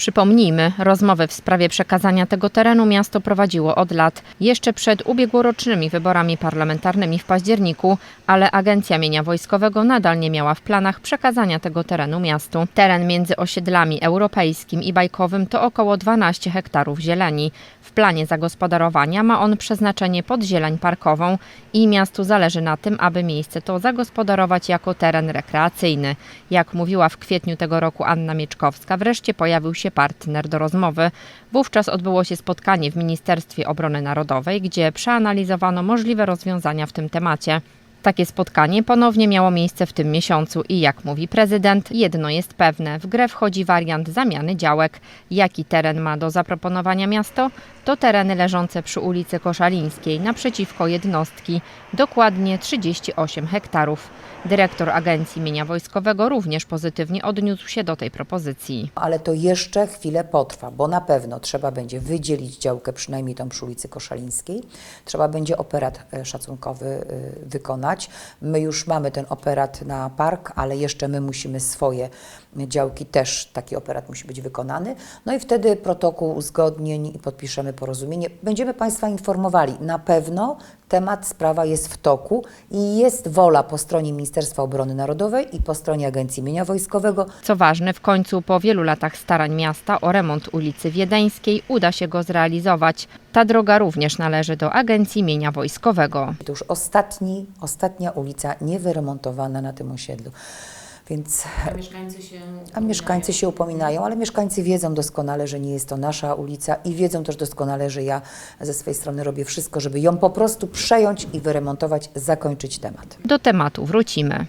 Przypomnijmy, rozmowy w sprawie przekazania tego terenu miasto prowadziło od lat, jeszcze przed ubiegłorocznymi wyborami parlamentarnymi w październiku, ale Agencja Mienia Wojskowego nadal nie miała w planach przekazania tego terenu miastu. Teren między osiedlami europejskim i bajkowym to około 12 hektarów zieleni. W planie zagospodarowania ma on przeznaczenie pod zieleń parkową i miastu zależy na tym, aby miejsce to zagospodarować jako teren rekreacyjny. Jak mówiła w kwietniu tego roku Anna Mieczkowska, wreszcie pojawił się partner do rozmowy. Wówczas odbyło się spotkanie w Ministerstwie Obrony Narodowej, gdzie przeanalizowano możliwe rozwiązania w tym temacie. Takie spotkanie ponownie miało miejsce w tym miesiącu i jak mówi prezydent, jedno jest pewne, w grę wchodzi wariant zamiany działek. Jaki teren ma do zaproponowania miasto? To tereny leżące przy ulicy Koszalińskiej naprzeciwko jednostki, dokładnie 38 hektarów. Dyrektor Agencji Mienia Wojskowego również pozytywnie odniósł się do tej propozycji. Ale to jeszcze chwilę potrwa, bo na pewno trzeba będzie wydzielić działkę, przynajmniej tą przy ulicy Koszalińskiej. Trzeba będzie operat e, szacunkowy e, My już mamy ten operat na park, ale jeszcze my musimy swoje działki też, taki operat musi być wykonany. No i wtedy protokół uzgodnień i podpiszemy porozumienie. Będziemy Państwa informowali. Na pewno temat, sprawa jest w toku i jest wola po stronie Ministerstwa Obrony Narodowej i po stronie Agencji Mienia Wojskowego, Co ważne, w końcu po wielu latach starań miasta o remont ulicy Wiedeńskiej uda się go zrealizować. Ta droga również należy do Agencji Mienia Wojskowego. To już ostatni, ostatnia ulica niewyremontowana na tym osiedlu. Więc, A mieszkańcy się. a mieszkańcy się upominają, ale mieszkańcy wiedzą doskonale, że nie jest to nasza ulica i wiedzą też doskonale, że ja ze swojej strony robię wszystko, żeby ją po prostu przejąć i wyremontować, zakończyć temat. Do tematu wrócimy.